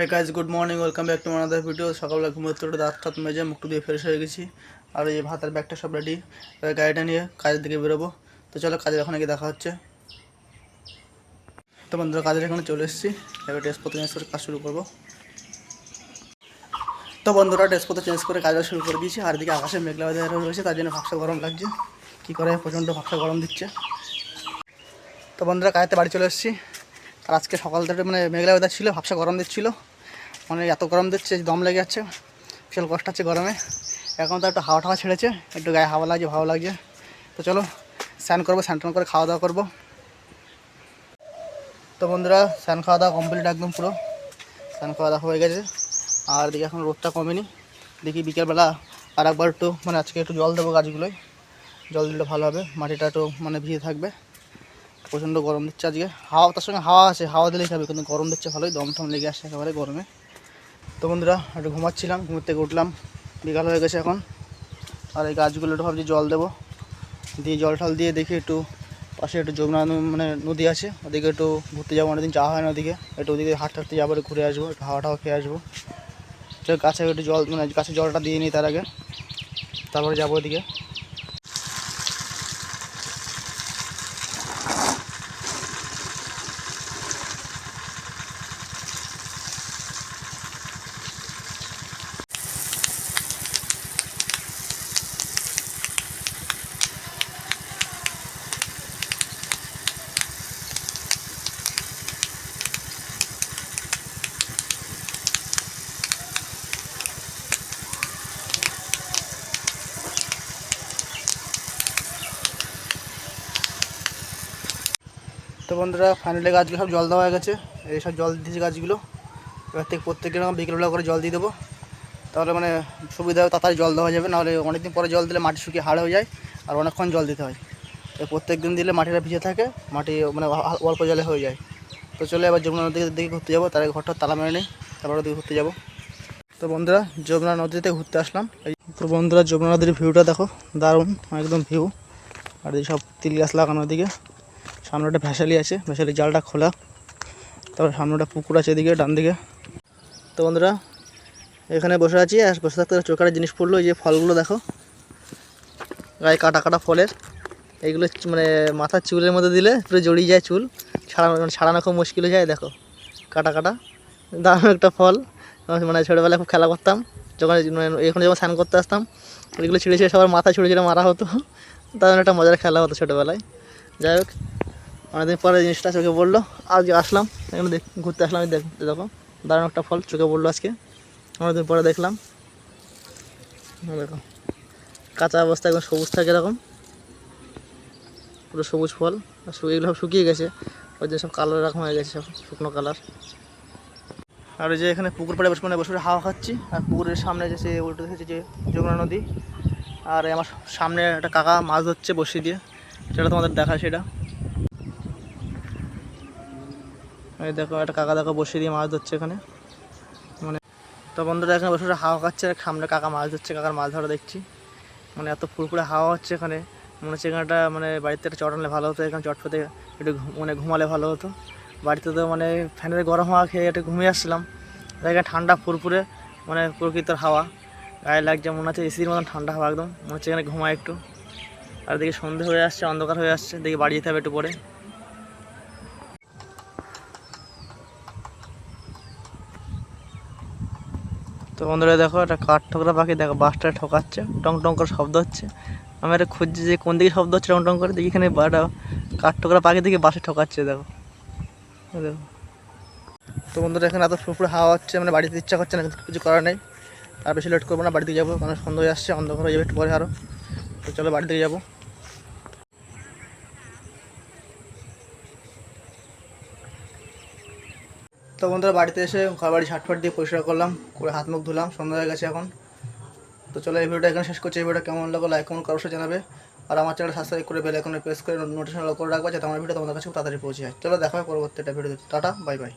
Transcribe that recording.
Hey guys good morning welcome back to মানাদার video সকালবেলা ঘুমোতে উঠে দাঁত টাত মেজে মুখটু দিয়ে ফ্রেশ হয়ে গেছি। আর এই ভাতের ব্যাগটা সব রেডি গাড়িটা নিয়ে কাজের দিকে বেরোবো। তো চলো কাজের ওখানে গিয়ে দেখা হচ্ছে। তো বন্ধুরা, কাজের এখানে চলে এসেছি। এবার ড্রেসপত্র চেঞ্জ করে কাজ শুরু করব। তো বন্ধুরা ড্রেসপত্র চেঞ্জ করে কাজটা শুরু করে দিয়েছি। আর এদিকে আকাশে মেঘলা weather রয়েছে, তার জন্য ভাবসা গরম লাগছে। কী করে প্রচণ্ড ভাবসা গরম দিচ্ছে। তো বন্ধুরা, কাজেতে বাড়ি চলে এসেছি। আর আজকে সকাল থেকে মানে মেঘলা ওয়েদার ছিল, ভাবসা গরম দিচ্ছিল। মানে এত গরম দিচ্ছে, দম লেগে যাচ্ছে, বিশাল কষ্ট হচ্ছে গরমে। এখন তো একটু হাওয়া টাওয়া ছেড়েছে, একটু গায়ে হাওয়া লাগছে, ভালো লাগছে। তো চলো, স্নান করব, স্নান টান করে খাওয়া দাওয়া করব। তো বন্ধুরা, স্নান খাওয়া দাওয়া কমপ্লিট একদম পুরো। স্নান খাওয়া দাওয়া হয়ে গেছে। আর দেখি এখন রোদটা কমেনি। দেখি বিকেলবেলা আর একবার একটু মানে আজকে একটু জল দেবো গাছগুলোয়। জল দিলে ভালো হবে, মাটিটা একটু মানে ভিজে থাকবে। প্রচণ্ড গরম দিচ্ছে আজকে। হাওয়া, তার সঙ্গে হাওয়া আছে, হাওয়া দিলেই খাবে কিন্তু গরম দিচ্ছে ভালোই দম টম লেগে আসছে একেবারে গরমে। তো বন্ধুরা, একটু ঘুমাচ্ছিলাম, ঘুমের থেকে উঠলাম, বিকাল হয়ে গেছে এখন। আর এই গাছগুলো একটু ভাবছি জল দেবো। দিয়ে জল টল দিয়ে দেখি একটু পাশে একটু যমুনা মানে নদী আছে, ওদিকে একটু ঘুরতে যাব, অনেকদিন যাওয়া হয় না ওদিকে। একটু ওদিকে হাঁটতে হাঁটতে যাব, একটু ঘুরে আসব, একটু হাওয়া টাওয়া খেয়ে আসব। গাছে একটু জল মানে গাছে জলটা দিয়ে নিই তার আগে। তারপরে যাব ওদিকে। তো বন্ধুরা ফাইনালি গাছগুলো সব জল দেওয়া হয়ে গেছে। এই সব জল দিয়েছে গাছগুলো। এবার থেকে প্রত্যেক দিন বিকেলবেলা করে জল দিয়ে দেবো। তাহলে মানে সুবিধা হবে, তাড়াতাড়ি জল দেওয়া যাবে। নাহলে অনেকদিন পরে জল দিলে মাটি শুকিয়ে হাড় হয়ে যায়, আর অনেকক্ষণ জল দিতে হয়। তো প্রত্যেক দিন দিলে মাটিটা ভিজে থাকে, মাটি মানে অল্প জলে হয়ে যায়। তো চলে এবার যমুনা নদীর দিকে ঘুরতে যাব, তার ঘরটা তালা মেরে নেই, তারপরে দিকে ঘুরতে যাব। তো বন্ধুরা, যমুনা নদীতে ঘুরতে আসলাম। এই, তো বন্ধুরা, যমুনা নদীর ভিউটা দেখো, দারুণ, একদম ভিউ আর এই সব তিল গাছ লাগানো ওদিকে সামনে একটা ভ্যাসালি আছে ভ্যাসালি জালটা খোলা। তারপর সামনে একটা পুকুর আছে এদিকে, ডান দিকে। তো বন্ধুরা, এখানে বসে আছি, আর বসে থাকতে চোখের জিনিস পড়ল, এই যে ফলগুলো দেখো। গায়ে কাটা কাটা ফলের। এইগুলো মানে মাথার চুলের মধ্যে দিলে পুরো জড়িয়ে যায় চুল। ছাড়ানো মানে ছাড়ানো খুব মুশকিল হয়ে যায়, দেখো। কাটা কাটা। দারুণ একটা ফল। মানে ছোটোবেলায় খুব খেলা করতাম। যখন মানে এখানে যখন স্নান করতে আসতাম এগুলো ছিঁড়ে ছিঁড়ে সবার মাথা ছুড়ে ছিঁড়ে মারা হতো। দারুণ একটা মজার খেলা হতো ছোটোবেলায়। যাই হোক অনেকদিন পরে জিনিসটা চোখে পড়ল। আজকে আসলাম, এখানে ঘুরতে আসলাম দেখ, দেখো, দারুণ একটা ফল চোখে পড়ল আজকে। অনেকদিন পরে দেখলাম। দেখো, কাঁচা অবস্থা একদম সবুজ থাকে এরকম। পুরো সবুজ ফল, আর এগুলো সব শুকিয়ে গেছে। ওই জন্য সব কালার এরকম হয়ে গেছে সব, শুকনো কালার। আর ওই যে এখানে পুকুর পাড়ে বসে মানে বসে হাওয়া খাচ্ছি, আর পুকুরের সামনে যে সে উল্টো দেখেছে যে যমুনা নদী, আর আমার সামনে একটা কাকা মাছ ধরছে বসি দিয়ে, সেটা তোমাদের দেখা সেটা। এই দেখো, একটা কাকা দেখো বসে দিয়ে মাছ ধরছে এখানে। মানে তো বন্ধুরা, এখানে বসে হাওয়া খাচ্ছে সামনে কাকা মাছ ধরছে, কাকার মাছ ধরা দেখছি। মানে এত ফুরফুরে হাওয়া হচ্ছে এখানে। মনে হচ্ছে এখানটা মানে বাড়িতে একটা চট আনলে ভালো হতো, এখানে চট একটু মানে ঘুমালে ভালো হতো। বাড়িতে তো মানে ফ্যানের গরম হাওয়া খেয়ে একটু ঘুমিয়ে আসছিলাম। এখানে ঠান্ডা ফুরফুরে মানে প্রকৃতির হাওয়া। গায়ে লাগছে, মনে হচ্ছে এসির মতন ঠান্ডা হাওয়া একদম। মনে হচ্ছে এখানে ঘুমায় একটু। আর দেখি সন্ধে হয়ে আসছে, অন্ধকার হয়ে আসছে দেখি বাড়ি যেতে হবে একটু পরে। তো বন্ধুরা দেখো, একটা কাঠ ঠোকরা পাখি দেখো বাসটা ঠোকাচ্ছে, টং টং করে শব্দ হচ্ছে। আমি একটা খুঁজছি যে কোন দিকে শব্দ হচ্ছে, টং টং করে দেখি এখানে বাটা কাঠ ঠোকরা পাখি থেকে বাসে ঠকাচ্ছে, দেখো। দেখো। তো বন্ধুরা এখানে এত ফুরফুরে হাওয়া হচ্ছে মানে বাড়িতে ইচ্ছা করছে না, কিন্তু কিছু করার নেই। আর বেশি লেট করব না, বাড়িতে যাব, কারণ সন্ধ্যা আসছে, অন্ধকার হয়ে যাবে একটু পরে আরও তো চলো বাড়ি থেকে যাব। তো বন্ধুরা, বাড়িতে এসে ঘর বাড়ি ঝাটফাট দিয়ে পরিষ্কার করলাম, করে হাত মুখ ধুলাম, সন্ধ্যা হয়ে গেছে এখন। তো চলো এই ভিডিওটা এখানে শেষ করছি। এই ভিডিওটা কেমন লাগল লাইক কমেন্ট অবশ্যই জানাবে। আর আমার চ্যানেল সাবস্ক্রাইব করে বেল আইকনে প্রেস করে নোটিফিকেশন করে রাখবে, যাতে আমার ভিডিও তোমাদের কাছে তাড়াতাড়ি পৌঁছে যায়। চলো দেখা হয় পরবর্তী একটা ভিডিও টাটা বাই বাই